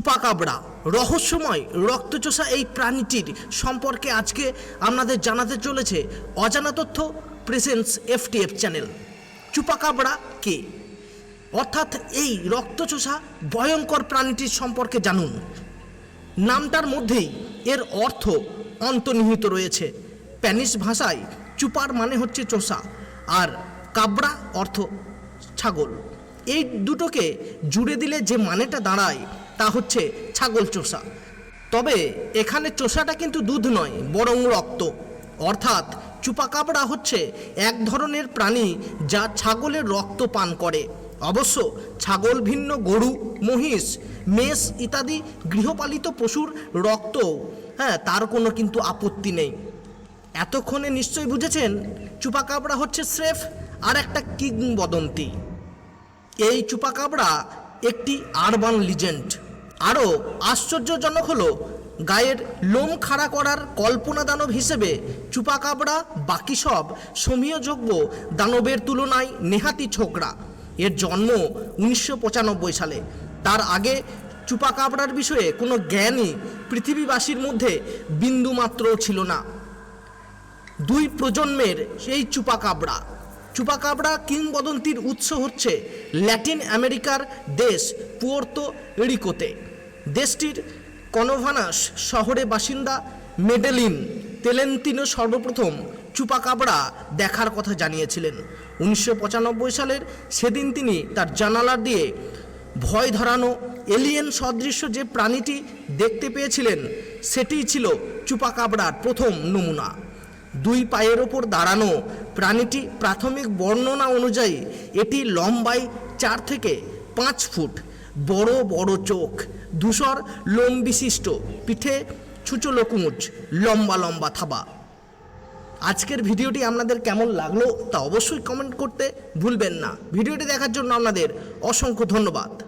চুপাকাবড়া, রহস্যময় রক্তচোষা এই প্রাণীটির সম্পর্কে আজকে আপনাদের জানাতে চলেছে অজানা তথ্য প্রেসেন্স এফটিএফ চ্যানেল। চুপাকাবড়া কে? অর্থাৎ এই রক্তচোষা ভয়ঙ্কর প্রাণীটির সম্পর্কে জানুন। নামটার মধ্যেই এর অর্থ অন্তর্নিহিত রয়েছে। স্প্যানিশ ভাষায় চুপার মানে হচ্ছে চোষা, আর কাবড়া অর্থ ছাগল। এই দুটোকে জুড়ে দিলে যে মানেটা দাঁড়ায় তা হচ্ছে ছাগল চোষা। তবে এখানে চোষাটা কিন্তু দুধ নয়, বরং রক্ত। অর্থাৎ চুপাকাবড়া হচ্ছে এক ধরনের প্রাণী যা ছাগলের রক্ত পান করে। অবশ্য ছাগল ভিন্ন গরু, মহিষ, মেষ ইত্যাদি গৃহপালিত পশুর রক্ত হ্যাঁ তার কোনো কিন্তু আপত্তি নেই। এতক্ষণে নিশ্চয়ই বুঝেছেন, চুপাকাবড়া হচ্ছে স্রেফ আর একটা কিংবদন্তি। এই চুপাকাবড়া একটি আরবান লিজেন্ড আরও আশ্চর্যজনক হলো, গায়ের লোম খাড়া করার কল্পনা দানব হিসেবে চুপাকাবড়া বাকি সব সমীয়যোগ্য দানবের তুলনায় নেহাতি ছোকরা। এর জন্ম উনিশশো পঁচানব্বই সালে। তার আগে চুপাকাবড়ার বিষয়ে কোনো জ্ঞানই পৃথিবীবাসীর মধ্যে বিন্দুমাত্রও ছিল না। দুই প্রজন্মের সেই চুপাকাবড়া। চুপাকাবড়া কিংবদন্তির উৎস হচ্ছে ল্যাটিন আমেরিকার দেশ পুয়ার্তো রিকোতে। দেশটির কনভানাস শহরে বাসিন্দা মেডেলিন তেলেন্তিনো সর্বপ্রথম চুপাকাবড়া দেখার কথা জানিয়েছিলেন। উনিশশো পঁচানব্বই সালের সেদিন তিনি তার জানালা দিয়ে ভয় ধরানো এলিয়েন সদৃশ্য যে প্রাণীটি দেখতে পেয়েছিলেন, সেটিই ছিল চুপাকাবড়ার প্রথম নমুনা। দুই পায়ের ওপর দাঁড়ানো প্রাণীটি প্রাথমিক বর্ণনা অনুযায়ী এটি লম্বায় চার থেকে পাঁচ ফুট বড় বড় চোখ, ধূসর লোম বিশিষ্ট, পিঠে ছুচো কুমুচ লম্বা লম্বা থাবা। আজকের ভিডিওটি আপনাদের কেমন লাগল তা অবশ্যই কমেন্ট করতে ভুলবেন না। ভিডিওটি দেখার জন্য আপনাদের অসংখ্য ধন্যবাদ।